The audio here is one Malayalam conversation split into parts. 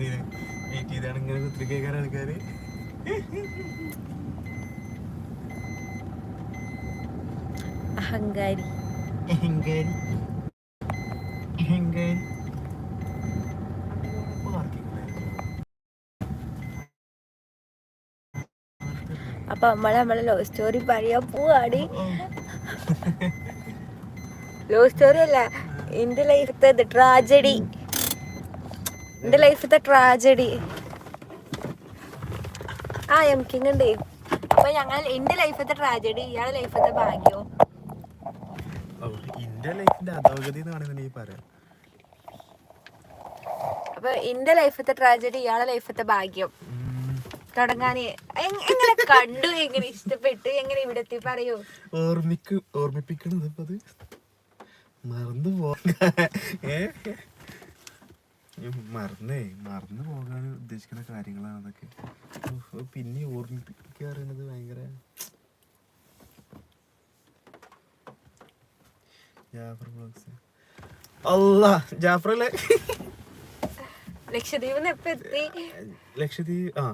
വെയിറ്റ് ചെയ്താണ് ഇങ്ങനെ കുത്തിരി കേൾക്കാൻ ആൾക്കാര്. അഹങ്കാരി. അഹങ്കാരി. അഹങ്കാരി. അപ്പൊ നമ്മളെ നമ്മളെ ലോ സ്റ്റോറി പറയാൻ പോവാടി. ലോ സ്റ്റോറി അല്ല എന്റെ ലൈഫത്തെ ട്രാജഡി എന്റെ ലൈഫിലത്തെ ട്രാജഡി ആ എം കിങ് ഉണ്ട്. അപ്പൊ ഞങ്ങൾ എന്റെ ലൈഫത്തെ ട്രാജഡി ഇയാളെ ലൈഫത്തെ പറയാം. അപ്പൊ എന്റെ ലൈഫത്തെ ട്രാജഡി ഇയാളെ ലൈഫത്തെ ഭാഗ്യം. ഉം. എങ്ങനെ കണ്ടു എങ്ങനെ ഇഷ്ടപ്പെട്ടു എങ്ങനെ ഇവിടെ എത്തി പറയൂ? ഓർമ്മിപ്പിക്കണത് മറന്നു ഉം, മറന്നേ മറന്നു പോകാൻ ഉദ്ദേശിക്കുന്ന കാര്യങ്ങളാണ് അതൊക്കെ. പിന്നെ ഓർമ്മിപ്പിക്കുക പറയുന്നത് ഭയങ്കര ജാഫർ ബ്ലോഗ്സ്. അല്ല? ജാഫർ ലക്ഷദ്വീപ് എത്തി? ലക്ഷദ്വീപ് ആ.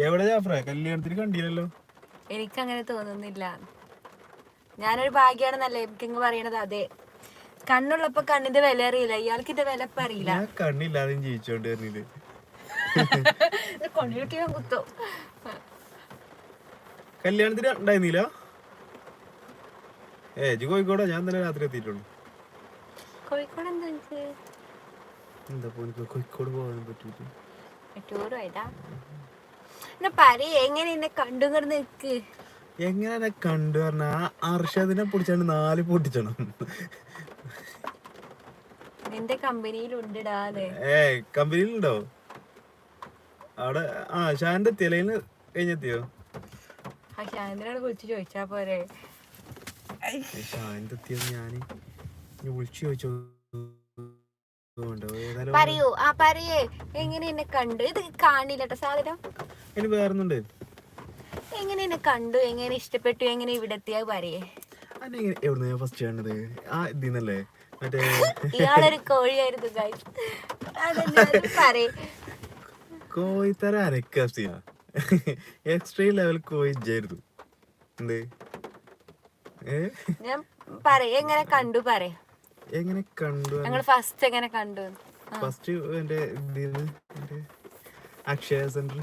എവിടെ ജാഫറേ? കല്യാണത്തിന് കണ്ടില്ലല്ലോ? എനിക്ക് അങ്ങനെ തോന്നുന്നില്ല. ഞാനൊരു ഭാഗ്യാണെന്നല്ലേ എനിക്ക് പറയണത് അതെ. കണ്ണുള്ളപ്പോ കണ്ണിന്റെ വില അറിയില്ല. ഇയാൾക്ക് ഇത് വില ഇപ്പൊ അറിയില്ല. കണ്ണില്ലാതെ ജീവിച്ചോണ്ട് വരുന്നത് കൊണ്ടിട്ട് ഞാൻ കുത്തോ. കല്യാണത്തിന് ഉണ്ടായിരുന്നില്ല? ഏ ജി കോഴിക്കോടാ. ഞാൻ തന്നെ രാത്രി എത്തിയിട്ടുള്ളൂ. കോഴിക്കോട് എന്താ എന്താ കോഴിക്കോട് പോകാൻ പറ്റൂല? ടൂർ പോയതാ? എന്നാ പറയ എങ്ങനെ എന്നെ കണ്ടു നിക്ക്? എങ്ങനെ കണ്ടു പറഞ്ഞ അർഷദിനെ പൊടിച്ചാണ്ട് നാല് പൊട്ടിച്ചണം. നിന്റെ കമ്പനിയിൽ ഉണ്ടിടാതെ ഏ കമ്പനിയിലുണ്ടോ? അവിടെ ആ ഷാന്റെ തിലയിൽ കഴിഞ്ഞെത്തിയോ? ആ ഷാന്തിനോട് വിളിച്ച് ചോദിച്ചാ പോരെ. ഷാന്റെ എത്തിയത് ഞാൻ വിളിച്ചു ചോദിച്ചോ പറയൂ. ആ പറയേ. എങ്ങനെ എന്നെ കണ്ടു? ഇത് കാണില്ല സാധനം. ഇനി വേറൊന്നുണ്ട്. എങ്ങനെ എന്നെ കണ്ടു? എങ്ങനെ ഇഷ്ടപ്പെട്ടു? എങ്ങനെ ഇവിടെ എത്തിയാ പറയേ. അന്നെ എവിടുന്ന ഫസ്റ്റ് കണ്ടത്? ആ ഇതിന്നല്ലേ? ഇയാളൊരു കോഴിയായിരുന്നു പറയ്. കോഴിത്തര അരക്കാസിയ എക്സ്ട്രീം ലെവൽ കോഴി ഇജ്ജായിരുന്നു. എന്ത്? ഞാൻ പറയ് എങ്ങനെ കണ്ടു പറയ്. എങ്ങനെ കണ്ടു? ഞങ്ങൾ ഫസ്റ്റ് എങ്ങനെ കണ്ടു? ഫസ്റ്റ് എന്റെ അക്ഷയ സെന്റർ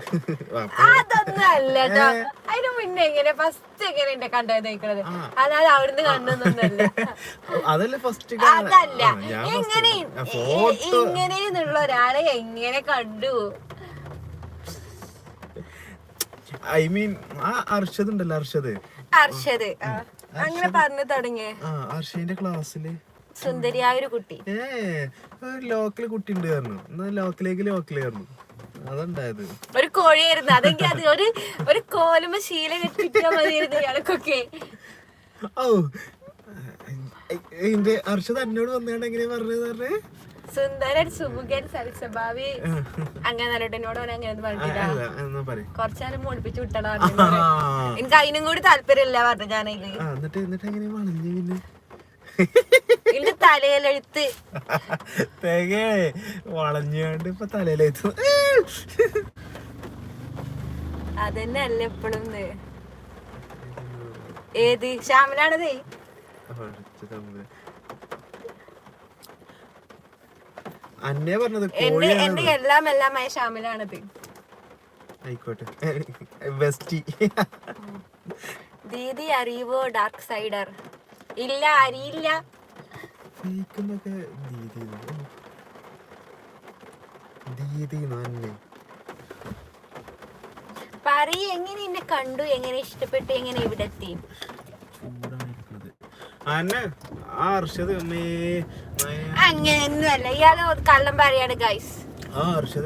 അതൊന്നും അല്ല ട്ടോ. അതിന് മുന്നേ എങ്ങനെ ഫസ്റ്റ് എങ്ങനെ എന്നെ കണ്ടത് നോക്കണത് അല്ലാതെ അവിടുന്ന് കണ്ടൊന്നല്ല അതല്ല ഫസ്റ്റ് അതല്ല. എങ്ങനെ ഇങ്ങനെയെന്നുള്ള ഒരാളെ എങ്ങനെ കണ്ടു? ഐ മീൻ ആ അർഷദ് ഉണ്ടല്ലോ അർഷദ്. അർഷദ്. അങ്ങനെ പറഞ്ഞു തുടങ്ങിയ. ആ അർഷദിന്റെ ക്ലാസ്സിൽ സുന്ദരിയായ ഒരു കുട്ടി. ഏ ലോക്കൽ കുട്ടി ഉണ്ട് പറഞ്ഞു. എന്നാ ലോക്കലേക്ക് പറഞ്ഞു. അതുണ്ടായത്. ഒരു കോഴിയായിരുന്നു. അതെങ്കിൽ അത് ഒരു ഒരു കോലുമ ശീല കെട്ടിട്ടാ മതിയായിരുന്നു ഇയാൾക്കൊക്കെ. ഓ എന്റെ അർഷദ് എന്നോട് വന്നുകൊണ്ട് എങ്ങനെയാ പറഞ്ഞത് പറഞ്ഞേ? സുന്ദരൻ സുമുഖൻ സൽസ്വഭാവി അങ്ങനെ നല്ലോട്ടനോട് അങ്ങനെ പറഞ്ഞില്ല. കുറച്ചാലും മുടിപ്പിച്ച് വിട്ടടാ എനിക്ക് അതിനും കൂടി താല്പര്യമില്ല പറഞ്ഞു ഞാനതിൽ എന്നിട്ട് എന്നിട്ട് പിന്നെ? എന്റെ തലയിലെഴുത്ത്. തേങ്ങേ വളഞ്ഞുകൊണ്ട് ഇപ്പൊ തലയിലെഴുത്തു. അതന്നെ അല്ല എപ്പോഴും ഏത്? ശ്യാമിലാണതേ? അന്നേ പറഞ്ഞത് എന്റെ എല്ലാം എല്ലാമായ ശ്യാമിലാണത്. ആയിക്കോട്ടെ. ബെസ്റ്റി. ദീദി അറിയുവോ ഡാർക്ക് സൈഡർ? ഇല്ല അറിയില്ല ഫേക്കുന്നൊക്കെ ദീദി ദീദി അന്നെ പറയ് എങ്ങനെ എന്നെ കണ്ടു? എങ്ങനെ ഇഷ്ടപ്പെട്ടു? എങ്ങനെ ഇവിടെ എത്തി? ചൂടായിരിക്കണത്. അന്നെ ആ അർഷദ് അമ്മേ അങ്ങനെയൊന്നും അല്ല ഇയാൾ കള്ളം പറയാണ് ഗൈസ് ആ അർഷദ്